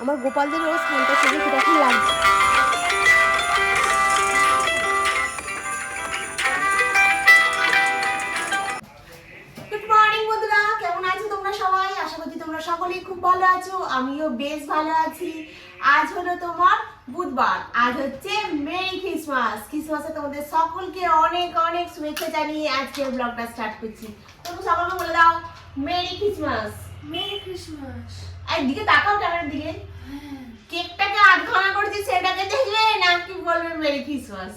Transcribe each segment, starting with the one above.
আমার গোপালদের ওই স্থানটা থেকে কীরকম লাগছে? সকলেই খুব ভালো আছো। আমিও বেশ ভালো আছি। আজ হলো তোমার বুধবার। আজ হচ্ছে মেরি ক্রিসমাস ক্রিসমাসে তোমাদের সকলকে অনেক অনেক শুভেচ্ছা জানিয়ে আজকের ব্লগটা স্টার্ট করছি। তোমরা সকলকে বলে দাও মেরি ক্রিসমাস মেরি ক্রিসমাস আর দিকে তাকাও ক্যামেরার দিকে। হ্যাঁ। কেকটাকে আধ ঘনা করেছি সেটাকে দেখবে না কি বলবে মেরি ক্রিসমাস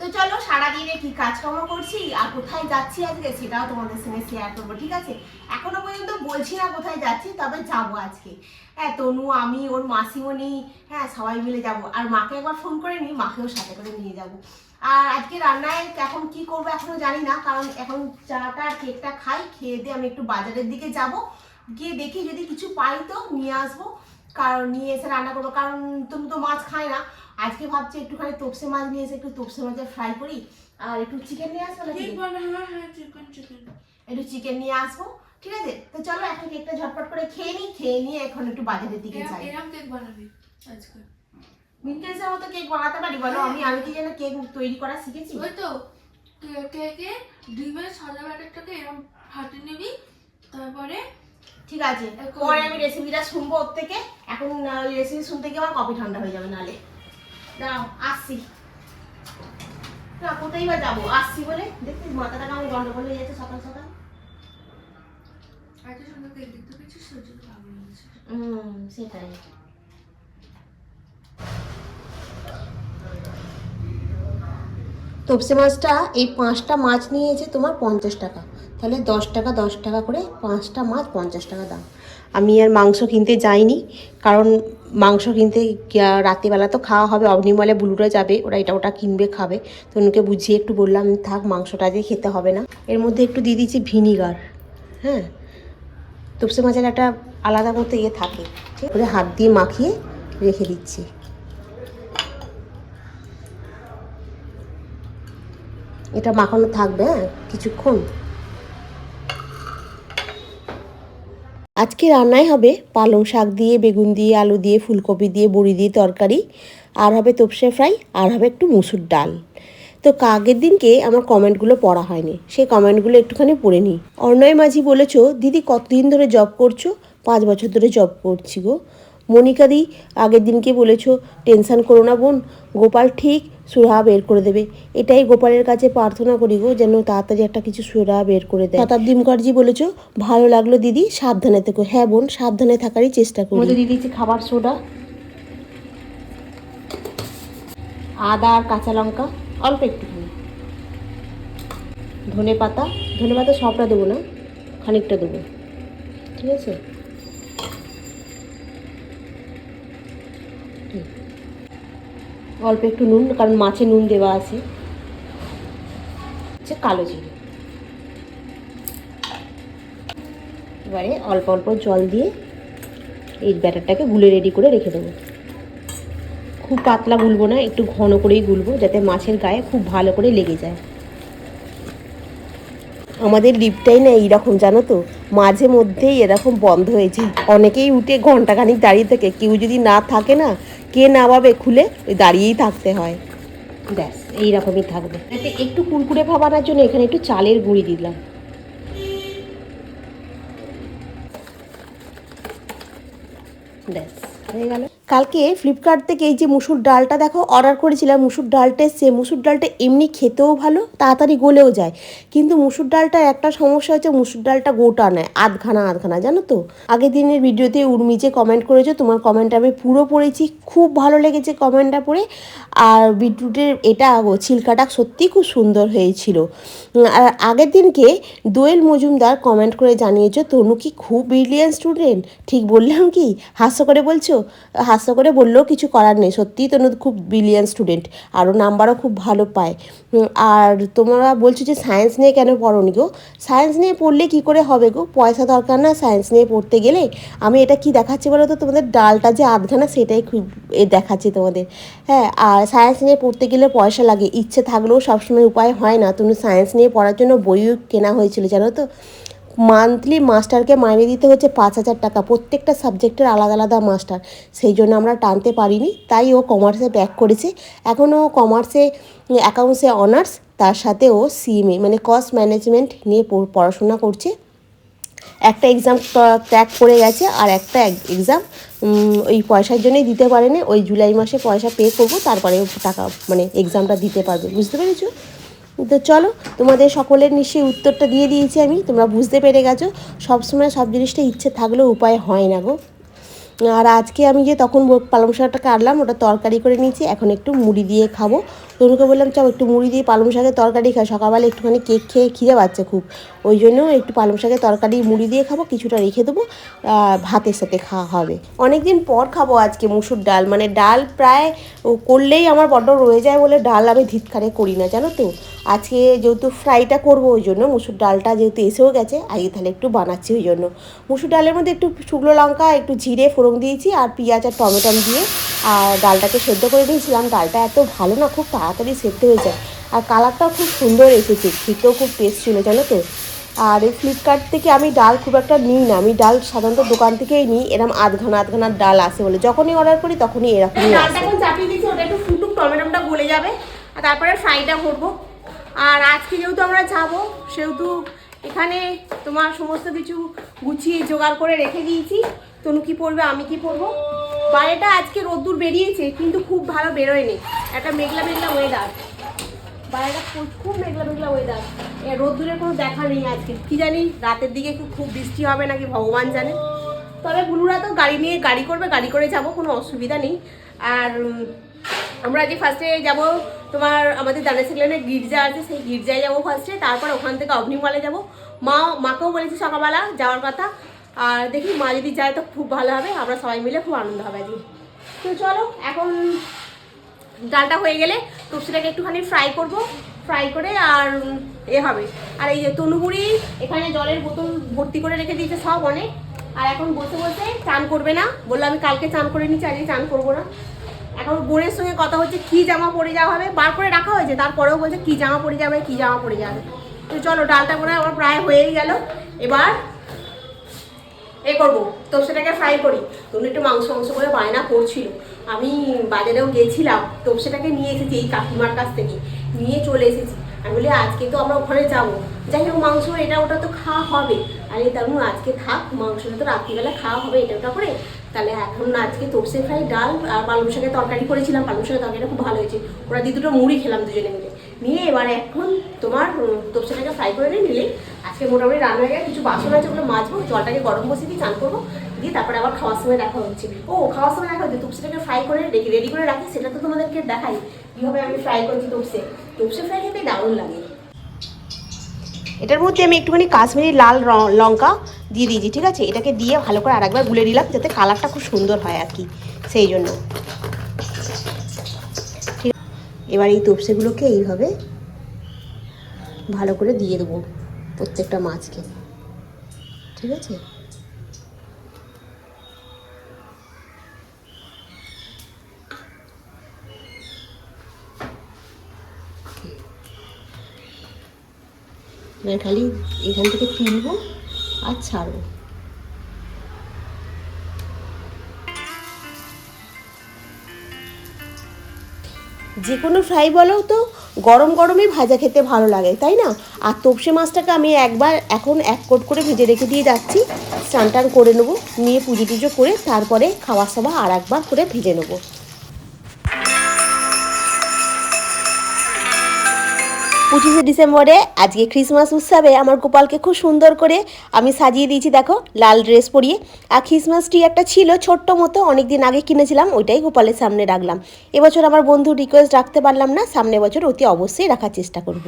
তো চলো সারাদিনে কি কাজকর্ম করছি আর কোথায় যাচ্ছি আজকে সেটাও তোমাদের সঙ্গে শেয়ার করব ঠিক আছে? এখনও পর্যন্ত বলছি না কোথায় যাচ্ছি তবে যাব আজকে। হ্যাঁ তনু আমি ওর মাসিমণি হ্যাঁ সবাই মিলে যাব। আর মাকে একবার ফোন করে নিই মাকেও সাথে করে নিয়ে যাব। আর আজকে রান্নায় এখন কি করব এখনও জানি না কারণ এখন চাটা আর কেকটা খাই খেয়ে দিয়ে আমি একটু বাজারের দিকে যাব। গিয়ে দেখি যদি কিছু পাই তো নিয়ে আসব কারণ নিয়ে এসে রান্না করব। কারণ তুমি তো মাছ খায় না। আজকে ভাবছি একটুখানি তোপসে মাছ নিয়ে এসে একটু তোপসে মাছের ফ্রাই করি। আর একটু চিকেন নিয়ে আসব হ্যাঁ হ্যাঁ একটু চিকেন নিয়ে আসব। ঠিক আছে? তো চলো এখন কেকটা ঝটপট করে খেয়ে নিই খেয়ে নিয়ে এখন একটু বাজারের দিকে যাই। এরম কেক বানাবি আজকে। মিনকেসের মতো কেক বানাতে পারি বলো? আমি আমি কি যেন কেক তৈরি করা শিখেছি? ওই তো কে- কেকে ডিমের সাদা ব্যাটারটাকে এরম ফাটে নিবি তারপরে ঠিক আছে পরে আমি রেসিপিটা শুনব ওর থেকে। এখন রেসিপি শুনতে গিয়ে আমার কপি ঠান্ডা হয়ে যাবে নালে। দাঁড়াও আসছি। না কোথায় বা যাব? আসছি বলে? দেখছিস মাথাটা কেমন গন্ডগোল হয়ে যাচ্ছে সকাল সকাল। এত সুন্দর কেক দেখতে পেয়েছিস তোর জন্য ভালো লেগেছে হুম সেটাই তপসে মাছটা, এই পাঁচটা মাছ নিয়েছে তোমার পঞ্চাশ টাকা। তাহলে দশ টাকা দশ টাকা করে পাঁচটা মাছ পঞ্চাশ টাকা দাম। আমি আর মাংস কিনতে যাইনি, কারণ মাংস কিনতে রাত্রিবেলা তো খাওয়া হবে অগ্নিমলে বুলুরা যাবে, ওরা এটা ওটা কিনবে, খাবে। তো ওনাকে বুঝিয়ে একটু বললাম, থাক, মাংসটা দিয়ে খেতে হবে না। এর মধ্যে একটু দিয়ে দিয়েছি ভিনিগার হ্যাঁ? তপসে মাছের একটা আলাদা মতো ইয়ে থাকে করে হাত দিয়ে মাখিয়ে রেখে দিচ্ছি। এটা মাখানো থাকবে হ্যাঁ কিছুক্ষণ। আজকে রান্নায় হবে পালং শাক দিয়ে, বেগুন দিয়ে, আলু দিয়ে, ফুলকপি দিয়ে, বড়ি দিয়ে তরকারি, আর হবে তোপসে ফ্রাই, আর হবে একটু মুসুর ডাল। তো কাগের দিনকে আমার কমেন্টগুলো পড়া হয়নি, সেই কমেন্টগুলো একটুখানি পড়ে নিই। অর্ণয় মাঝি বলেছ, দিদি কতদিন ধরে জব করছ? পাঁচ বছর ধরে জব করছি গো। মনিকাদি আগের দিনকে বলেছ টেনশন করো না বোন। গোপাল ঠিক সুরাহা বের করে দেবে। এটাই গোপালের কাছে প্রার্থনা করি গো যেন তাড়াতাড়ি একটা কিছু সুরাহা বের করে দেয়। শতাব্দী মুখার্জি বলেছ ভালো লাগল দিদি সাবধানে থেকো। হ্যাঁ বোন সাবধানে থাকারই চেষ্টা করি। দিদি দিচ্ছি খাবার সোডা আদা আর কাঁচা লঙ্কা অল্প একটুখানি। ধনে পাতা ধনে পাতা সবটা দেবো না খানিকটা দেবো। ঠিক আছে? অল্প একটু নুন, কারণ মাছে নুন দেওয়া আছে। হচ্ছে কালো জিরে। এবারে অল্প অল্প জল দিয়ে এই ব্যাটারটাকে গুলে রেডি করে রেখে দেবো। খুব পাতলা গুলবো না, একটু ঘন করেই গুলবো, যাতে মাছের গায়ে খুব ভালো করে লেগে যায়। আমাদের লিফটাই না এইরকম, জানো তো? মাঝে মধ্যেই এরকম বন্ধ হয়েছে। অনেকেই উঠে ঘন্টাখানিক দাঁড়িয়ে থাকে। কেউ যদি না থাকে না কে নামাবে খুলে, ওই দাঁড়িয়েই থাকতে হয়। ব্যাস, এইরকমই থাকবে। একটু কুরকুরে ভাবানোর জন্য এখানে একটু চালের গুঁড়ি দিলাম। ব্যাস, হয়ে গেল। কালকে ফ্লিপকার্ট থেকে এই যে মুসুর ডালটা দেখো অর্ডার করেছিলাম মুসুর ডালটা এসছে মুসুর ডালটা এমনি খেতেও ভালো, তাড়াতাড়ি গলেও যায়। কিন্তু মুসুর ডালটার একটা সমস্যা হচ্ছে, মুসুর ডালটা গোটা নেয়, আধখানা আধখানা, জানো তো? আগের দিনের ভিডিওতে উর্মি যে কমেন্ট করেছ, তোমার কমেন্ট আমি পুরো পড়েছি, খুব ভালো লেগেছে কমেন্টটা পড়ে। আর বিটরুটের এটা ছিলকাটা সত্যি খুব সুন্দর হয়েছিল। আর আগের দিনকে দোয়েল মজুমদার কমেন্ট করে জানিয়েছো, তনু কি খুব ব্রিলিয়ান্ট স্টুডেন্ট ঠিক বললাম কি? হাস্য করে বলছো? হাস্য করে বললেও কিছু করার নেই। সত্যিই তনু খুব ব্রিলিয়ান্ট স্টুডেন্ট আরও নাম্বারও খুব ভালো পায়। আর তোমরা বলছো যে সায়েন্স নিয়ে কেন পড়োনি গো? সায়েন্স নিয়ে পড়লে কি করে হবে গো? পয়সা দরকার না সায়েন্স নিয়ে পড়তে গেলে? আমি এটা কি দেখাচ্ছি বলো তো তোমাদের ডালটা যে আধখানা সেটাই খুব এ দেখাচ্ছি তোমাদের। হ্যাঁ আর সায়েন্স নিয়ে পড়তে গেলে পয়সা লাগে। ইচ্ছে থাকলেও সবসময় উপায় হয় না। তুমি সায়েন্স নিয়ে পড়ার জন্য বইও কেনা হয়েছিল, জানো তো? মান্থলি মাস্টারকে মাইনে দিতে হচ্ছে পাঁচ হাজার টাকা। প্রত্যেকটা সাবজেক্টের আলাদা আলাদা মাস্টার সেই জন্য আমরা টানতে পারিনি, তাই ও কমার্সে ব্যাক করেছে। এখনও কমার্সে অ্যাকাউন্টসে অনার্স তার সাথে ও সিএমএ মানে কস্ট ম্যানেজমেন্ট নিয়ে পড়- পড়াশোনা করছে। একটা এক্সাম ক্র্যাক করে গেছে আর একটা এক্সাম ওই পয়সার জন্যই দিতে পারেনি। ওই জুলাই মাসে পয়সা পে করব, তারপরে টাকা মানে এক্সামটা দিতে পারবে। বুঝতে পেরেছ? তো চলো, তোমাদের সকলের নিশ্চয়ই উত্তরটা দিয়ে দিয়েছি আমি, তোমরা বুঝতে পেরে গেছো। সবসময় সব জিনিসটা ইচ্ছে থাকলেও উপায় হয় না গো। আর আজকে আমি যে তখন পালং শাকটা কাটলাম, ওটা তরকারি করে নিয়েছি। এখন একটু মুড়ি দিয়ে খাব। তনুকে বললাম, চল একটু মুড়ি দিয়ে পালং শাকের তরকারি খাই সকালবেলা একটুখানি কেক খেয়ে খিদে পাচ্ছে খুব। ওই জন্য একটু পালং শাকের তরকারি, মুড়ি দিয়ে খাব, কিছুটা রেখে দেবো। ভাতের সাথে খাওয়া হবে। অনেক দিন পর খাব আজকে মুসুর ডাল। মানে ডাল প্রায় করলেই আমার বড্ড রয়ে যায় বলে ডাল আমি ধিৎকারে করি না, জানো তো? আজকে যেহেতু ফ্রাইটা করব ওই জন্য, মুসুর ডালটা যেহেতু এসেও গেছে আগে তাহলে একটু বানাচ্ছি ওই জন্য। মুসুর ডালের মধ্যে একটু শুকনো লঙ্কা, একটু জিরে, ফোড়ন দিয়েছি আর পেঁয়াজ আর টমেটো দিয়ে আর ডালটাকে সেদ্ধ করে দিয়েছিলাম। ডালটা এত ভালো না খুব তাড়াতাড়ি সেদ্ধ হয়ে যায়। আর কালারটাও খুব সুন্দর এসেছে খেতেও খুব টেস্ট ছিল জানো তো? আর এই ফ্লিপকার্ট থেকে আমি ডাল খুব একটা নিই না। আমি ডাল সাধারণত দোকান থেকেই নিই এরকম আধঘানা আধঘানার ডাল আসে বলে। যখনই অর্ডার করি তখনই এরকমই ডালটা এখন চাপিয়ে দিচ্ছি ওটা একটু ফুটুক টমেটোটা গলে যাবে। আর তারপরে ফ্রাইটা করব। আর আজকে যেহেতু আমরা যাব সেহেতু এখানে তোমার সমস্ত কিছু গুছিয়ে জোগাড় করে রেখে দিয়েছি। তনু কি পরবে, আমি কি পরবো? বাইরেটা আজকে রোদ্দুর বেরিয়েছে, কিন্তু খুব ভালো বেরোয়নি। একটা মেঘলা মেঘলা ওয়েদার বাইরেটা খুব- মেঘলা মেঘলা ওয়েদার এ, রোদ্দুরের কোনো দেখা নেই আজকে। কি জানি, রাতের দিকে খুব খুব বৃষ্টি হবে নাকি ভগবান জানে। তবে বুলুরা তো গাড়ি নিয়ে গাড়ি করবে, গাড়ি করে যাব, কোনো অসুবিধা নেই। আর আমরা যে ফার্স্টে যাব, তোমার আমাদের দানা সেগলেনে গির্জা আছে, সেই গির্জায় যাব ফার্স্টে তারপর ওখান থেকে অগ্নিমালে যাব। মা, মাকেও বলেছি সকালবেলা যাওয়ার কথা। আর দেখি মা যদি যায় তো খুব ভালো হবে, আমরা সবাই মিলে খুব আনন্দ হবে আজকে। তো চলো, এখন ডালটা হয়ে গেলে টপসিটাকে একটুখানি ফ্রাই করব। ফ্রাই করে আর এ হবে। আর এই যে তনুগুড়ি এখানে জলের বোতল ভর্তি করে রেখে দিয়েছে সব অনেক। আর এখন বসে বসে চান করবে না। বলল, আমি কালকে চান করে নিচ্ছি, আজকে চান করব না। এখন বোনের সঙ্গে কথা হচ্ছে, কি জামা পরে যাওয়া হবে? বার করে রাখা হয়েছে, তারপরেও বলছে, কি জামা পরে যাবে, কি জামা পরে যাবে? তো চলো, ডালটা মনে হয় আমার প্রায় হয়েই গেল। এবার এ করব। তো সেটাকে ফ্রাই করি। তুমি একটু মাংস মাংস করে বায়না করছিল। আমি বাজারেও গেছিলাম, তো সেটাকে নিয়ে এসেছি এই কাকিমার কাছ থেকে। নিয়ে চলে এসেছি। আমি বলি, আজকে তো আমরা ওখানে যাব। যাই হোক, মাংস এটা ওটা তো খাওয়া হবে। আরে তেমন আজকে থাক, মাংসটা তো রাত্রিবেলা খাওয়া হবে এটা ওটা করে তাহলে এখন আজকে তোপসে ফ্রাই ডাল আর পালং শাকের তরকারি করেছিলাম। পালং শাকের তরকারিটা খুব ভালো হয়েছে। ওরা দিয়ে দুটো মুড়ি খেলাম দুজনে মিলে। নিয়ে এবারে এখন তোমার তোপসেটাকে ফ্রাই করে নিলে আজকে মোটামুটি রান্না হয়ে গেছে, কিছু বাসন আছে ওগুলো মাজবো, জলটাকে গরম বসিয়ে দিয়ে চান করব, দিয়ে তারপরে আবার খাওয়ার সময় দেখা হচ্ছে। ও, খাওয়ার সময় দেখা হচ্ছে তুপসেটাকে ফ্রাই করে রেডি রেডি করে রাখি, সেটা তো তোমাদেরকে দেখাই, কীভাবে আমি ফ্রাই করছি তুপসে তুপসে ফ্রাই খেতে দারুণ লাগে। এটার মধ্যে আমি একটুখানি কাশ্মীরি লাল লঙ্কা দিয়ে দিয়েছি, ঠিক আছে? এটাকে দিয়ে ভালো করে আরেকবার গুলে নিলাম, যাতে কালারটা খুব সুন্দর হয় আর কি, সেই জন্য। ঠিক এবার এই তপসেগুলোকে এইভাবে ভালো করে দিয়ে দেবো। প্রত্যেকটা মাছকে ঠিক আছে? এবার খালি এখান থেকে তুলবো আর ছাড়বো। যে কোনো ফ্রাই বলো তো। গরম গরমই ভাজা খেতে ভালো লাগে, তাই না? আর তপসে মাছটাকে আমি একবার এখন এক কোট করে ভেজে রেখে দিয়ে যাচ্ছি। স্নান টান করে নেব, নিয়ে পুজো টুজো করে তারপরে খাওয়া সবা আর একবার করে ভেজে নেব। পঁচিশে ডিসেম্বরে আজকে ক্রিসমাস উৎসবে আমার গোপালকে খুব সুন্দর করে আমি সাজিয়ে দিয়েছি দেখো লাল ড্রেস পরিয়ে। আর খ্রিসমাস ট্রি একটা ছিল ছোট্ট মতো অনেক দিন আগে কিনেছিলাম ওইটাই গোপালের সামনে রাখলাম। এবছর আমার বন্ধু রিকোয়েস্ট রাখতে পারলাম না সামনে বছর অতি অবশ্যই রাখার চেষ্টা করব।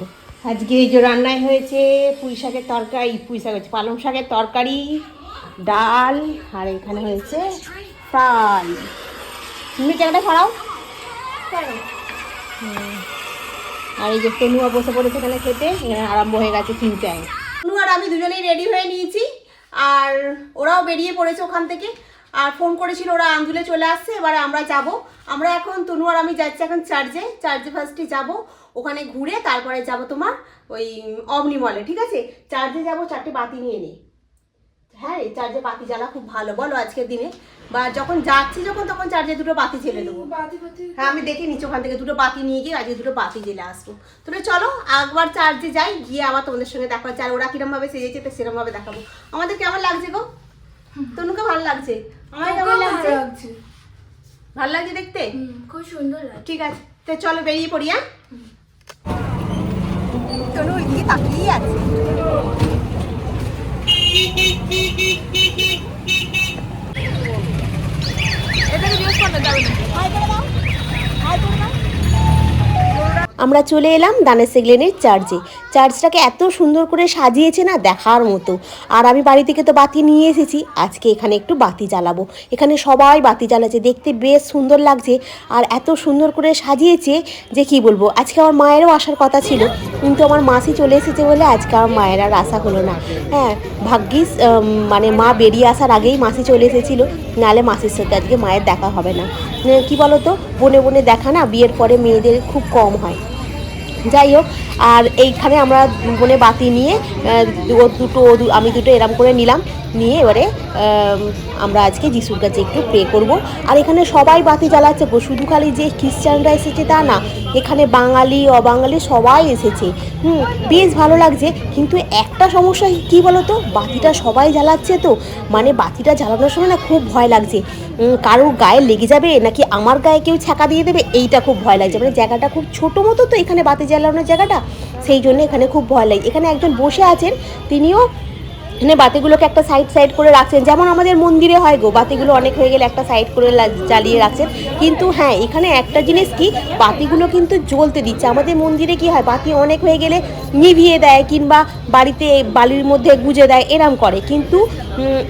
আজকে এই যে রান্নায় হয়েছে পুঁই শাকের তরকারি পুঁই শাক হচ্ছে পালং শাকের তরকারি ডাল আর এখানে হয়েছে ফ্রাই। তুমি জায়গাটা ছড়াও হুম। আর এই যে তনুয়া বসে পড়েছে এখানে খেতে আরম্ভ হয়ে গেছে চিনতে তনু আর আমি দুজনেই রেডি হয়ে নিয়েছি, আর ওরাও বেরিয়ে পড়েছে ওখান থেকে। আর ফোন করেছিল ওরা আন্দুলে চলে আসছে, এবারে আমরা যাব। আমরা এখন, তনু আর আমি যাচ্ছি এখন চার্জে চার্জে ফার্স্টে যাব। ওখানে ঘুরে তারপরে যাব তোমার ওই অমনি মলে ঠিক আছে? চার্জে যাব, চারটে বাতি নিয়ে নিই হ্যাঁ এই চার্জে বাতি জ্বালা খুব ভালো। বলো আজকের দিনে। বা যখন যাচ্ছি যখন তখন চার্জে দুটো বাতি জ্বেলে দেবো। হ্যাঁ আমি দেখে নিচ্ছি ওখান থেকে দুটো বাতি নিয়ে গিয়ে আজকে দুটো বাতি জেলে আসব। তাহলে চলো একবার চার্জে যাই গিয়ে আবার তোমাদের সঙ্গে দেখা হচ্ছে। আর ওরা কিরম ভাবে সেজেছে তো সেরকম ভাবে দেখাবো। আমাদের কেমন লাগছে গো? তনুকে ভালো লাগছে? আমার কেমন লাগছে? ভালো লাগছে দেখতে? খুব সুন্দর ঠিক আছে তো চলো বেরিয়ে পড়ি হ্যাঁ? তনু ওইদিকে তাকিয়েই আছে। এটাকে জিজ্ঞেস করতে যাবে না। আমরা চলে এলাম দানের সেগলেনের চার্চে। চার্চটাকে এত সুন্দর করে সাজিয়েছে না দেখার মতো। আর আমি বাড়ি থেকে তো বাতি নিয়ে এসেছি, আজকে এখানে একটু বাতি জ্বালাবো। এখানে সবাই বাতি জ্বালাচ্ছে, দেখতে বেশ সুন্দর লাগছে। আর এত সুন্দর করে সাজিয়েছে যে কি বলব, আজকে আমার মায়েরও আসার কথা ছিল, কিন্তু আমার মাসি চলে এসেছে বলে আজকে আমার মায়ের আর আসা হলো না। হ্যাঁ ভাগ্যিস মানে মা বেরিয়ে আসার আগেই মাসি চলে এসেছিল, নাহলে মাসির সাথে আজকে মায়ের দেখা হবে না। কি বলো তো বনে বনে দেখা না, বিয়ের পরে মেয়েদের খুব কম হয়। যাই হোক, আর এইখানে আমরা দুবনে বাতি নিয়ে ও দুটো আমি দুটো এরম করে নিলাম, নিয়ে এবারে আমরা আজকে যিশুর কাছে একটু প্রে করব। আর এখানে সবাই বাতি জ্বালাচ্ছে শুধু খালি যে খ্রিস্টানরা এসেছে তা না, এখানে বাঙালি, অবাঙালি সবাই এসেছে। হুম, বেশ ভালো লাগছে, কিন্তু একটা সমস্যা কি বলো তো বাতিটা সবাই জ্বালাচ্ছে তো মানে বাতিটা জ্বালানোর সময় না খুব ভয় লাগছে। কারোর গায়ে লেগে যাবে নাকি আমার গায়ে কেউ ছ্যাঁকা দিয়ে দেবে? এইটা খুব ভয় লাগছে। মানে জায়গাটা খুব ছোটো মতো তো এখানে বাতি জ্বালানোর জায়গাটা, সেই জন্য এখানে খুব ভয় লাগে। এখানে একজন বসে আছেন, তিনিও এখানে বাতিগুলোকে একটা সাইড সাইড করে রাখছেন। যেমন আমাদের মন্দিরে হয় গো, বাতিগুলো অনেক হয়ে গেলে একটা সাইড করে জ্বালিয়ে রাখছেন। কিন্তু হ্যাঁ এখানে একটা জিনিস কি, বাতিগুলো কিন্তু জ্বলতে দিচ্ছে। আমাদের মন্দিরে কি হয়, বাতি অনেক হয়ে গেলে নিভিয়ে দেয় কিংবা বাড়িতে বালির মধ্যে গুজে দেয়, এরম করে। কিন্তু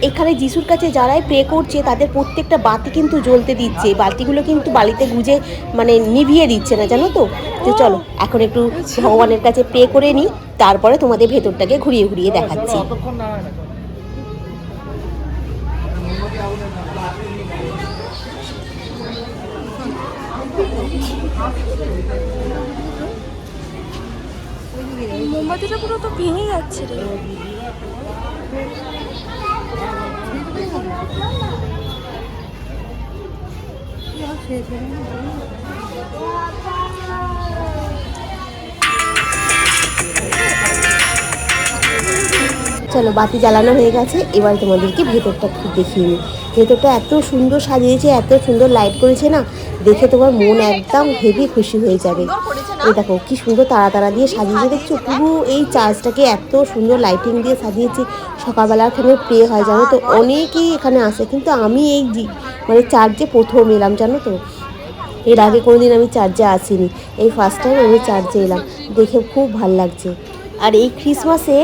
এখানে যিশুর কাছে যারাই প্রে করছে, তাদের প্রত্যেকটা বাতি কিন্তু জ্বলতে দিচ্ছে। বাতিগুলো কিন্তু বালিতে গুজে মানে নিভিয়ে দিচ্ছে না, জানো তো? তো চলো, এখন একটু ভগবানের কাছে প্রে করে নিই, তারপরে তোমাদের ভেতরটাকে ঘুরিয়ে ঘুরিয়ে দেখাচ্ছি। মোমবাতিটা পুরো তো ভেঙে যাচ্ছে রে। চলো, বাতি জ্বালানো হয়ে গেছে। এবার তোমাদেরকে ভেতরটা একটু দেখিয়ে নিই। ভেতরটা এত সুন্দর সাজিয়েছে, এত সুন্দর লাইট করেছে না, দেখে তোমার মন একদম হেভি খুশি হয়ে যাবে। এই দেখো, কি সুন্দর তারা তারা দিয়ে সাজিয়েছে, দেখছ? পুরো এই চার্চটাকে এত সুন্দর লাইটিং দিয়ে সাজিয়েছি। সকালবেলা এখানে প্রে হয়, জানো তো? অনেকেই এখানে আসে, কিন্তু আমি এই মানে চার্চে প্রথম এলাম, জানো তো? এর আগে কোনোদিন আমি চার্চে আসিনি। এই ফার্স্ট টাইম আমি চার্চে এলাম। দেখে খুব ভালো লাগছে। আর এই ক্রিসমাসে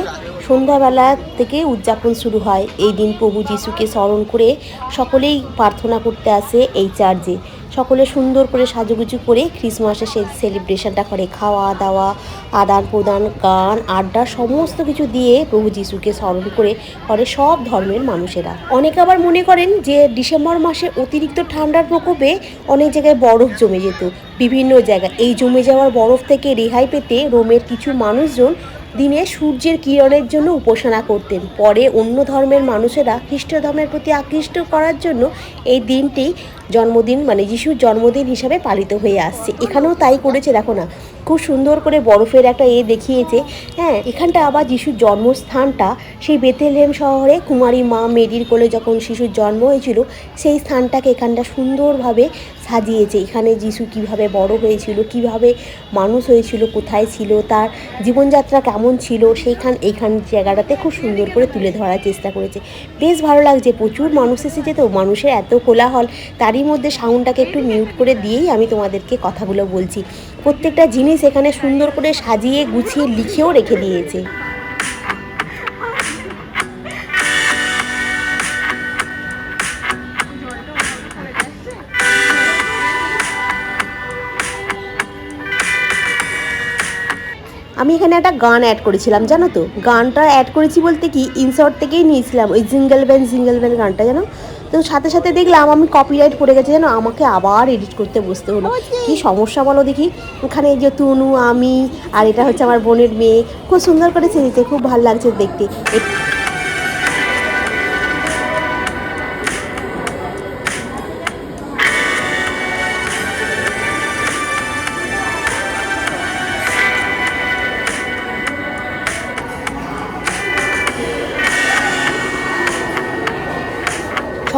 সন্ধ্যাবেলা থেকে উদযাপন শুরু হয়। এই দিন প্রভু যিশুকে স্মরণ করে সকলেই প্রার্থনা করতে আসে এই চার্চে সকলে সুন্দর করে সাজুগুজু করে ক্রিসমাসের সেই সেলিব্রেশনটা করে। খাওয়া দাওয়া, আদান প্রদান, গান, আড্ডা সমস্ত কিছু দিয়ে প্রভু যিশুকে স্মরণ করে করে সব ধর্মের মানুষেরা। অনেকে আবার মনে করেন যে ডিসেম্বর মাসে অতিরিক্ত ঠান্ডার প্রকোপে অনেক জায়গায় বরফ জমে যেত। বিভিন্ন জায়গায় এই জমে যাওয়ার বরফ থেকে রেহাই পেতে রোমের কিছু মানুষজন দিনে সূর্যের কিরণের জন্য উপাসনা করতেন। পরে অন্য ধর্মের মানুষেরা খ্রিস্ট ধর্মের প্রতি আকৃষ্ট করার জন্য এই দিনটি জন্মদিন মানে যিশুর জন্মদিন হিসাবে পালিত হয়ে আসছে। এখানেও তাই করেছে দেখো না খুব সুন্দর করে বরফের একটা এ দেখিয়েছে। হ্যাঁ এখানটা আবার যিশুর জন্মস্থানটা। সেই বেতেলহেম শহরে কুমারী মা মেরির কোলে যখন শিশুর জন্ম হয়েছিল, সেই স্থানটাকে এখানটা সুন্দরভাবে সাজিয়েছে। এখানে যিশু কীভাবে বড় হয়েছিল, কীভাবে মানুষ হয়েছিল, কোথায় ছিল, তার জীবনযাত্রা কেমন ছিল, সেইখান, এইখান জায়গাটাতে খুব সুন্দর করে তুলে ধরার চেষ্টা করেছে। বেশ ভালো লাগছে, প্রচুর মানুষ এসেছে তো, মানুষের এত কোলাহল। তারই মধ্যে সাউন্ডটাকে একটু মিউট করে দিয়েই আমি তোমাদেরকে কথাগুলো বলছি। প্রত্যেকটা জিনিস এখানে সুন্দর করে সাজিয়ে, গুছিয়ে, লিখেও রেখে দিয়েছে। আমি এখানে একটা গান অ্যাড করেছিলাম, জানো তো? গানটা অ্যাড করেছি বলতে কি ইনশর্ট থেকেই নিয়েছিলাম, ওই জিঙ্গল ব্যান জিঙ্গল ব্যান গানটা, জানো? তো সাথে সাথে দেখলাম আমি কপিরাইট পড়ে গেছে যেন আমাকে আবার এডিট করতে বসতে হলো। কি সমস্যা বলো দেখি? ওখানে এই যে তনু আমি আর এটা হচ্ছে আমার বোনের মেয়ে। খুব সুন্দর করে সেজেছে খুব ভালো লাগছে দেখতে।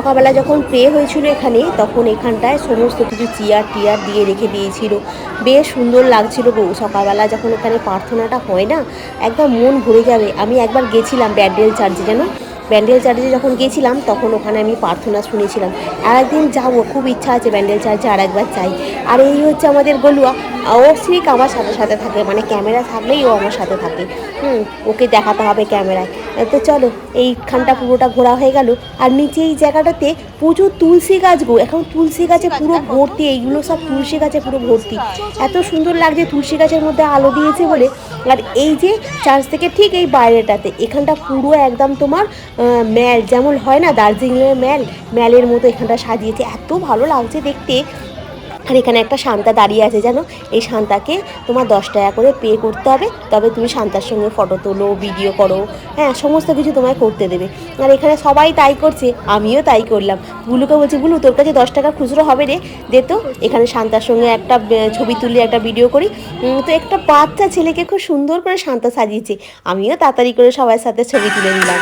সকালবেলা যখন প্রে হয়েছিল এখানে, তখন এখানটায় সমস্ত কিছু চেয়ার টিয়ার দিয়ে রেখে দিয়েছিল। বেশ সুন্দর লাগছিল গো। সকালবেলা যখন এখানে প্রার্থনাটা হয় না, একদম মন ভরে যাবে। আমি একবার গেছিলাম ব্যান্ডেল চার্চে যেন ব্যান্ডেল চার্চে যখন গেছিলাম, তখন ওখানে আমি প্রার্থনা শুনেছিলাম। আর একদিন যাব, খুব ইচ্ছা আছে ব্যান্ডেল চার্চে আর একবার চাই আর এই হচ্ছে আমাদের গলুয়া। ও শ্রিক আমার সাথে সাথে থাকে। মানে ক্যামেরা থাকলেই ও আমার সাথে থাকে। হুম, ওকে দেখাতে হবে ক্যামেরায়। তো চলো, এইখানটা পুরোটা ঘোরা হয়ে গেল। আর নিচে এই জায়গাটাতে প্রচুর তুলসী গাছ গো। এখন তুলসী গাছে পুরো ভর্তি, এইগুলো সব তুলসী গাছে পুরো ভর্তি। এত সুন্দর লাগছে তুলসী গাছের মধ্যে আলো দিয়েছে বলে। আর এই যে চার্চ থেকে ঠিক এই বাইরেটাতে, এখানটা পুরো একদম তোমার ম্যাল। যেমন হয় না, দার্জিলিংয়ের ম্যাল, ম্যালের মতো এখানটা সাজিয়েছে। এত ভালো লাগছে দেখতে। আর এখানে একটা শান্তা দাঁড়িয়ে আছে জানো? এই শান্তাকে তোমার দশ টাকা করে পে করতে হবে। তবে তুমি শান্তার সঙ্গে ফটো তোলো ভিডিও করো। হ্যাঁ সমস্ত কিছু তোমায় করতে দেবে। আর এখানে সবাই তাই করছে, আমিও তাই করলাম। বুলুকে বলছি বুলু তোর কাছে দশ টাকা খুচরো হবে রে। দে তো। এখানে শান্তার সঙ্গে একটা ছবি তুলে, একটা ভিডিও করি। তো একটা বাচ্চা ছেলেকে খুব সুন্দর করে শান্তা সাজিয়েছে। আমিও তাড়াতাড়ি করে সবার সাথে ছবি তুলে নিলাম।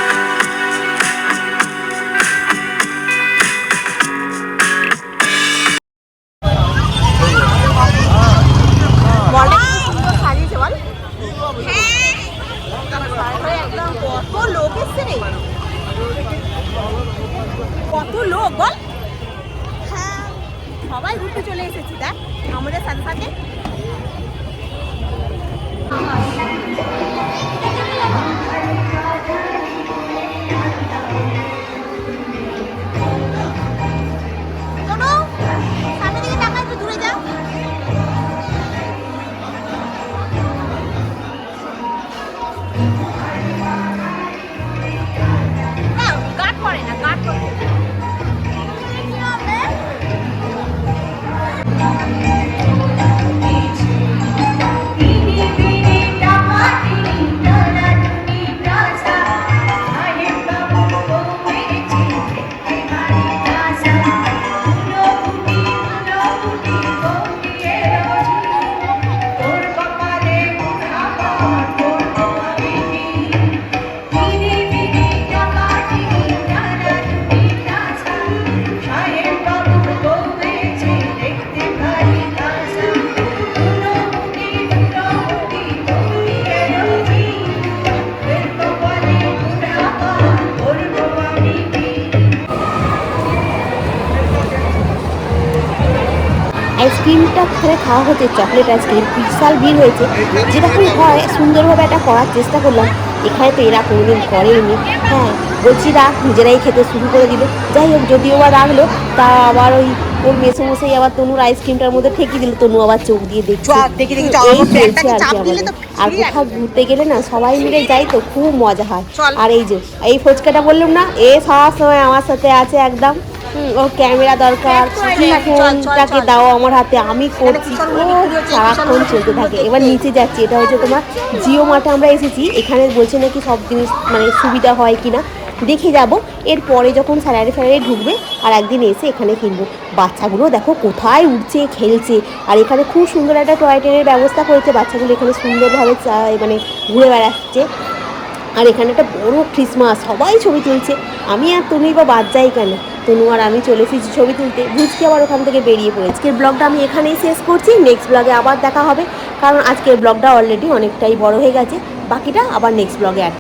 সবাই ঘুরতে চলে এসেছি দেখ। আমাদের সাথে সাথে আইসক্রিমটা ওখানে খাওয়া হচ্ছে চকলেট আইসক্রিম। বিশাল ভিড় হয়েছে। যেরকম হয় সুন্দরভাবে একটা করার চেষ্টা করলাম। এখানে তো এরা কোনোদিন করেনি হ্যাঁ বলছি রাখ নিজেরাই খেতে শুরু করে দিল যাই হোক যদিও বা রাখল তা আবার ওই ওর মেসে মশাই আবার তনুর আইসক্রিমটার মধ্যে ঠেকে দিল। তনু আবার চোখ দিয়ে দেখছে। এই চলছে আর কি আমাদের। আর কোথাও ঘুরতে গেলে না সবাই মিলে যাই তো খুব মজা হয়। আর এই যে এই ফুচকাটা বললাম না এ সব সময় আমার সাথে আছে একদম। ওর ক্যামেরা দরকার ফোনটাকে দাও আমার হাতে। আমি করছি ও সারাক্ষণ চলতে থাকে। এবার নিচে যাচ্ছি এটা হচ্ছে তোমার জিও মার্টে আমরা এসেছি। এখানে বলছে নাকি সব জিনিস মানে সুবিধা হয় কিনা। দেখে যাব। এরপরে যখন স্যালারি ফ্যালারি ঢুকবে আর একদিন এসে এখানে কিনবো। বাচ্চাগুলো দেখো কোথায় উঠছে খেলছে। আর এখানে খুব সুন্দর একটা টয় ট্রেনের ব্যবস্থা করেছে। বাচ্চাগুলো এখানে সুন্দরভাবে মানে ঘুরে বেড়াচ্ছে। আর এখানে একটা বড় ক্রিসমাস সবাই ছবি তুলছে। আমি আর তুমি বা বাদ যাই কেন? তনু আর আমি চলে এসেছি ছবি তুলতে। বুঝকি আবার ওখান থেকে বেরিয়ে পড়েছি। আজকের ব্লগটা আমি এখানেই শেষ করছি। নেক্সট ব্লগে আবার দেখা হবে। কারণ আজকের ব্লগটা অলরেডি অনেকটাই বড় হয়ে গেছে। বাকিটা আবার নেক্সট ব্লগে